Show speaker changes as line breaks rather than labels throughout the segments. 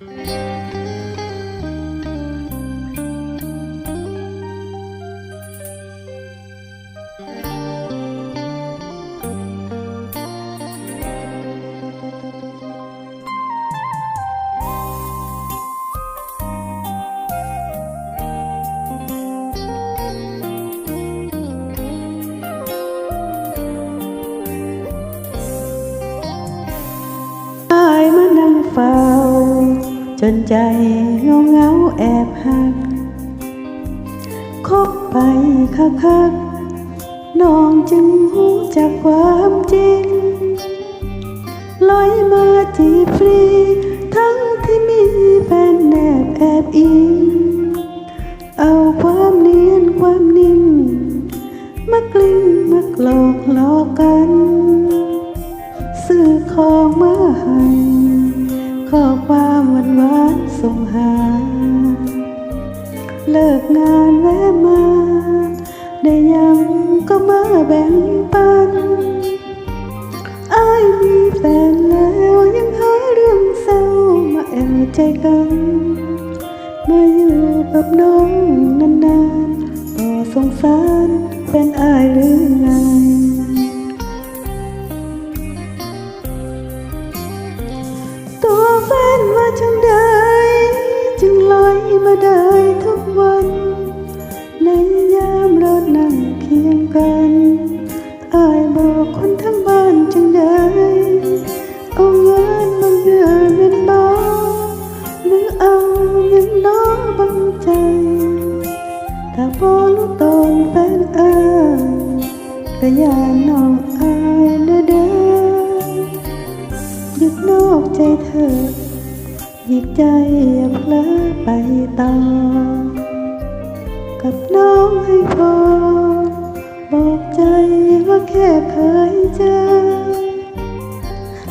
อ จนใจเงาเงาแอบหัก คบไปคักๆน้องจึงหูจากความจริง ลอยมาจีบฟรี ทั้งที่มีแฟนแนบแอบอิง เอาความเนียนความนิ่งมากลิ้งมาหลอกหลอกกัน เลิกงานแวะมา ได้ยังก็มาแบ่งปันอายมีแฟนแล้วยังหาเรื่องเศร้ามาแอบใจกัน มาอยู่กับน้องนานๆต่อสงสารเป็นอายหรือไง มาได้ทุกวัน ในยามเรานั่งเคียงกันอายบอกคนทั้งบ้านจังใดเอาเงินมาเยื่อเงินบ่หรือเอาเงินน้องบังใจถ้าบอรู้ตอนแฟนอายก็อย่าน้องอายเด้อเด้อหยุดนอกใจเธอ หยิบใจย่าเพลอไปต่อ กับน้องให้พอ บอกใจว่าแค่เคยเจอ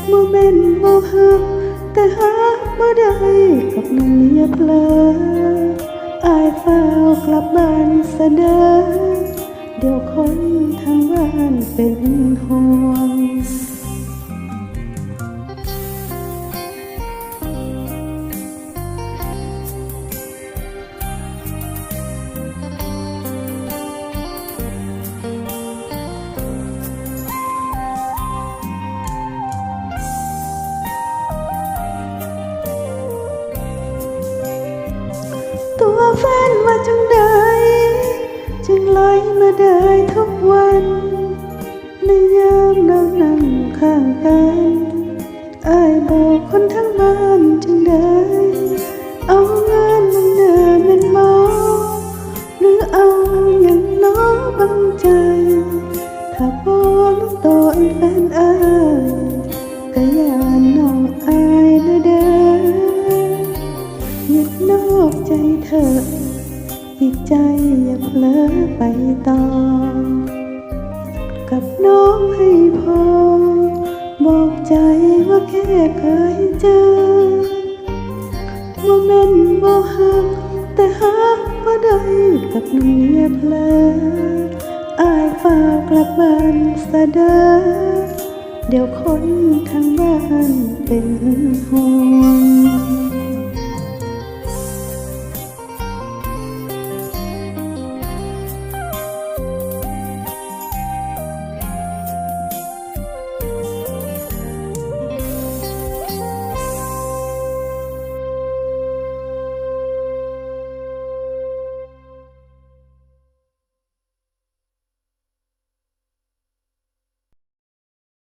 โมเมนต์โมหักแต่หาบ่ได้กับน้องอย่าเพลออายเฝ้ากลับบ้านเสดอ แฟนว่าจังใดจึงลอยมาได้ทุกวัน ใจเธอ อีกใจอย่าเพลอไปต่อ กับน้องให้พอ บอกใจว่าแค่เคยเจอว่าแม่นบ่หักแต่หักบ่ได้กับน้องอย่เพลออายฝากกลับบ้านสะเดอเดี๋ยวคนทางบ้านเป็นห่วง